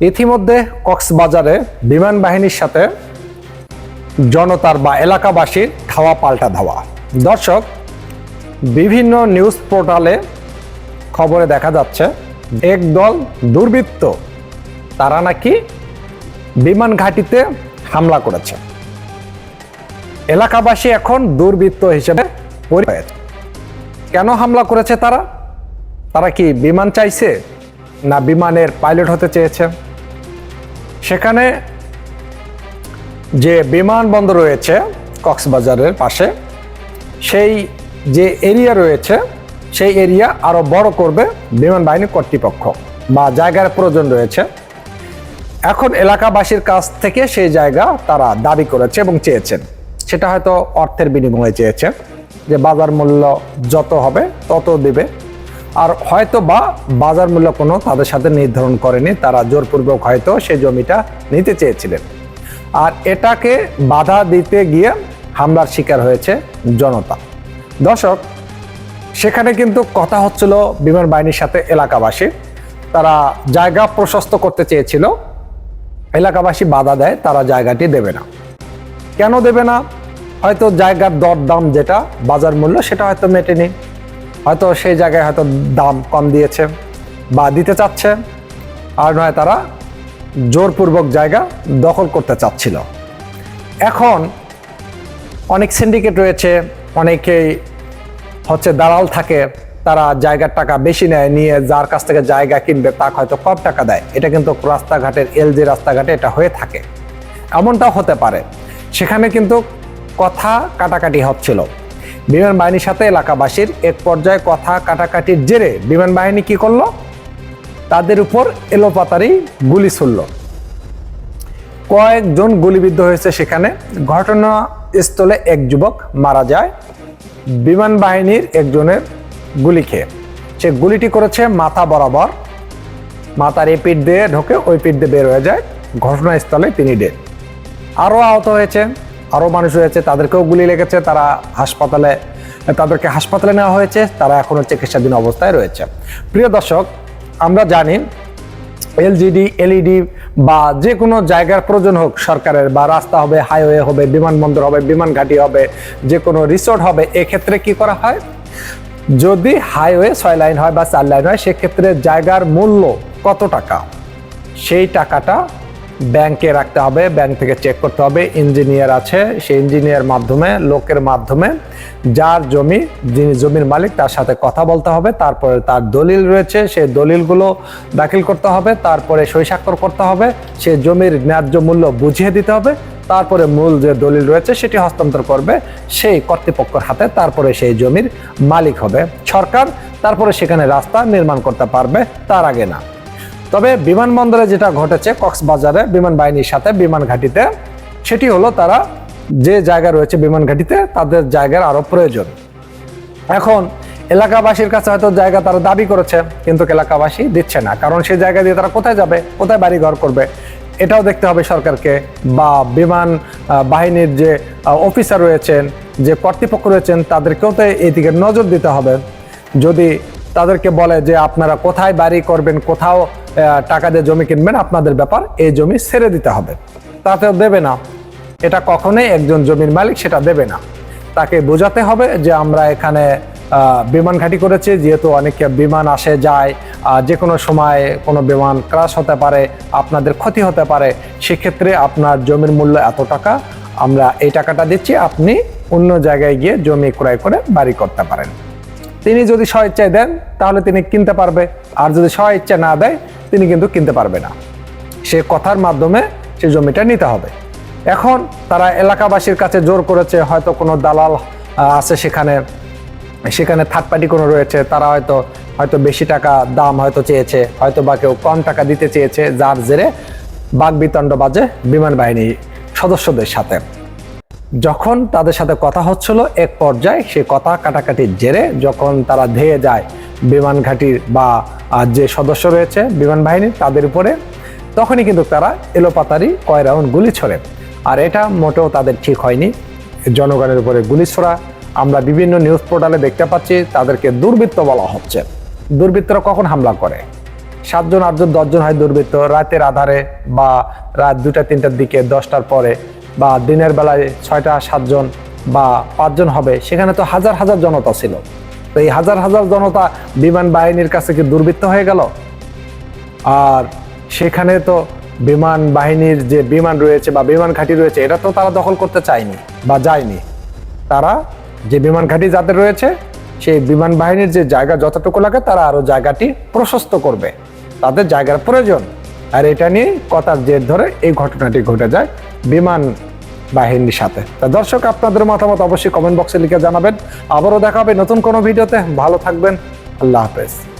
ইতিমধ্যে কক্সবাজারে বিমান বাহিনীর সাথে জনতার বা এলাকাবাসীর ধাওয়া পাল্টা ধাওয়া। দর্শক, বিভিন্ন নিউজ পোর্টালে খবরে দেখা যাচ্ছে, একদল দুর্বৃত্ত, তারা নাকি বিমান ঘাঁটিতে হামলা করেছে। এলাকাবাসী এখন দুর্বৃত্ত হিসেবে পরিচিত কেন হামলা করেছে তারা? তারা কি বিমান চাইছে, না বিমানের পাইলট হতে চেয়েছে? সেখানে যে বিমানবন্দর রয়েছে, কক্সবাজারের পাশে, সেই যে এরিয়া রয়েছে, সেই এরিয়া আরও বড় করবে বিমান বাহিনী কর্তৃপক্ষ বা জায়গার প্রয়োজন রয়েছে। এখন এলাকাবাসীর কাছ থেকে সেই জায়গা তারা দাবি করেছে এবং চেয়েছেন। সেটা হয়তো অর্থের বিনিময়ে চেয়েছে যে বাজার মূল্য যত হবে তত দিবে। আর হয়তো বা বাজার মূল্য কোনো তাদের সাথে নির্ধারণ করেনি, তারা জোরপূর্বক হয়তো সেই জমিটা নিতে চেয়েছিলেন। আর এটাকে বাধা দিতে গিয়ে হামলার শিকার হয়েছে জনতা। দর্শক, সেখানে কিন্তু কথা হচ্ছিল বিমান বাহিনীর সাথে এলাকাবাসী। তারা জায়গা প্রশস্ত করতে চেয়েছিল, এলাকাবাসী বাধা দেয়, তারা জায়গাটি দেবে না। কেন দেবে না? হয়তো জায়গার দর দাম যেটা, বাজার মূল্য, সেটা হয়তো মেটেনি। হয়তো সেই জায়গায় হয়তো দাম কম দিয়েছে বা দিতে চাচ্ছে, আর নয় তারা জোরপূর্বক জায়গা দখল করতে চাচ্ছিল। এখন অনেক সিন্ডিকেট রয়েছে, অনেকেই হচ্ছে দালাল থাকে, তারা জায়গার টাকা বেশি নেয়, নিয়ে যার কাছ থেকে জায়গা কিনবে তাকে হয়তো কম টাকা দেয়। এটা কিন্তু রাস্তাঘাটের, এলজি রাস্তাঘাটে এটা হয়ে থাকে। এমনটাও হতে পারে। সেখানে কিন্তু কথা কাটাকাটি হচ্ছিল। বিমান বাহিনীর সাথে এলাকাবাসীর এক পর্যায়ে কথা কাটাকাটির জেরে বিমান বাহিনী কি করল? তাদের উপর এলোপাতারি গুলি ছুড়ল। কয়েকজন গুলিবিদ্ধ হয়েছে সেখানে। ঘটনাস্থলে এক যুবক মারা যায়। বিমান বাহিনীর একজনের গুলি খেয়ে। সে গুলিটি করেছে মাথা বরাবর। মাথার এই পিঠ দিয়ে ঢোকে ওই পিঠ দিয়ে বের হয়ে যায়। ঘটনাস্থলে তিনি ডেড। আরও আহত হয়েছে আরও মানুষ রয়েছে, তাদেরকেও গুলি লেগেছে, তারা হাসপাতালে, তাদেরকে হাসপাতালে নেওয়া হয়েছে, তারা এখনও চিকিৎসাধীন অবস্থায় রয়েছে। প্রিয় দর্শক, আমরা জানি এলজিডি, এলইডি বা যে কোনো জায়গার প্রয়োজন হোক সরকারের, বা রাস্তা হবে, হাইওয়ে হবে, বিমানবন্দর হবে, বিমান ঘাঁটি হবে, যে কোনো রিসোর্ট হবে, এক্ষেত্রে কি করা হয়? যদি হাইওয়ে ছয় লাইন হয় বা চার লাইন হয়, সেক্ষেত্রে জায়গার মূল্য কত টাকা? সেই টাকাটা ব্যাংকে রাখতে হবে, ব্যাংক থেকে চেক করতে হবে, ইঞ্জিনিয়ার আছে, সেই ইঞ্জিনিয়ার মাধ্যমে, লোকের মাধ্যমে যার জমি, যিনি জমির মালিক, তার সাথে কথা বলতে হবে, তারপরে তার দলিল রয়েছে, সেই দলিলগুলো দাখিল করতে হবে, তারপরে সই স্বাক্ষর করতে হবে, সে জমির ন্যায্য মূল্য বুঝিয়ে দিতে হবে, তারপরে মূল যে দলিল রয়েছে, সেটি হস্তান্তর করবে, সেই কর্তৃপক্ষের হাতে, তারপরে সেই জমির মালিক হবে সরকার, তারপরে সেখানে রাস্তা নির্মাণ করতে পারবে, তার আগে না। তবে বিমানবন্দরে যেটা ঘটেছে, কক্সবাজারে বিমান বাহিনীর সাথে বিমান ঘাঁটিতে, সেটি হলো তারা যে জায়গা রয়েছে বিমান ঘাঁটিতে, তাদের জায়গার আরও প্রয়োজন। এখন, এলাকাবাসীর কাছে হয়তো জায়গা তারা দাবি করেছে, কিন্তু এলাকাবাসী দিচ্ছে না। কারণ সেই জায়গা দিয়ে তারা কোথায় যাবে, কোথায় বাড়ি ঘর করবে, এটাও দেখতে হবে সরকারকে। বা বিমান বাহিনীর যে অফিসার রয়েছেন, যে কর্তৃপক্ষ রয়েছেন, তাদেরকেও তো এই দিকে নজর দিতে হবে। যদি তাদেরকে বলে যে আপনারা কোথায় বাড়ি করবেন, কোথাও টাকা দিয়ে জমি কিনবেন, আপনাদের ব্যাপার এই জমি ছেড়ে দিতে হবে। তাতেও দেবে না। এটা কখনোই একজন জমির মালিক সেটা দেবে না। তাকে বোঝাতে হবে যে আমরা এখানে বিমান ঘাঁটি করেছি, যেহেতু অনেক বিমান আসে, যায় যে কোনো সময় কোনো বিমান ক্রাশ হতে পারে, আপনাদের ক্ষতি হতে পারে, সেক্ষেত্রে আপনার জমির মূল্য এত টাকা, আমরা এই টাকাটা দিচ্ছি, আপনি অন্য জায়গায় গিয়ে জমি ক্রয় করে বাড়ি করতে পারেন। তিনি যদি স্বইচ্ছায় দেন, তাহলে তিনি কিনতে পারবে। আর যদি স্বইচ্ছা না দেয় তিনি কিন্তু কিনতে পারবে না। সে কথার মাধ্যমে সে জমিটা নিতে হবে। এখন তারা এলাকাবাসীর কাছে জোর করেছে, হয়তো কোনো দালাল আছে সেখানে সেখানে থার্ড পার্টি কোনো রয়েছে, তারা হয়তো হয়তো বেশি টাকা দাম হয়তো চেয়েছে, হয়তো বা কেউ কম টাকা দিতে চেয়েছে, যার জেরে বাঘ বিতণ্ড বাজে বিমান বাহিনী সদস্যদের সাথে। যখন তাদের সাথে কথা হচ্ছিল, এক পর্যায়ে সে কথা কাটাকাটির জেরে যখন তারা ধেয়ে যায় বিমান ঘাঁটির বা যে সদস্য রয়েছে বিমান বাহিনীর, তাদের উপরে তখনই কিন্তু তারা এলোপাতারি কয় রাউন্ড গুলি ছোড়ে। আর এটা মোটেও তাদের ঠিক হয়নি। জনগণের উপরে গুলি ছোড়া। আমরা বিভিন্ন নিউজ পোর্টালে দেখতে পাচ্ছি, তাদেরকে দুর্বৃত্ত বলা হচ্ছে। দুর্বৃত্তরা কখন হামলা করে? সাতজন, আটজন, দশজন হয় দুর্বৃত্ত। রাতের আধারে বা রাত দুটা, তিনটার দিকে, দশটার পরে বা দিনের বেলায় ছয়টা, সাতজন বা পাঁচজন হবে। সেখানে তো হাজার হাজার জনতা ছিল। তো এই হাজার হাজার জনতা বিমান বাহিনীর কাছে কি দুর্বৃত্ত হয়ে গেল? আর সেখানে তো বিমান বাহিনীর যে বিমান রয়েছে বা বিমান ঘাঁটি রয়েছে, এটা তো তারা দখল করতে চায়নি বা যায়নি। তারা যে বিমান ঘাঁটি যাদের রয়েছে, সেই বিমান বাহিনীর যে জায়গা যতটুকু লাগে, তারা আরও জায়গাটি প্রশস্ত করবে। তাদের জায়গার প্রয়োজন। আর এটা নিয়ে কথার জের ধরে এই ঘটনাটি ঘটে যায়। বিমান বাহিনীর সাথে। তা দর্শক, আপনাদের মতামত অবশ্যই কমেন্ট বক্সে লিখে জানাবেন। আবারও দেখা হবে নতুন কোনো ভিডিওতে। ভালো থাকবেন। আল্লাহ হাফেজ।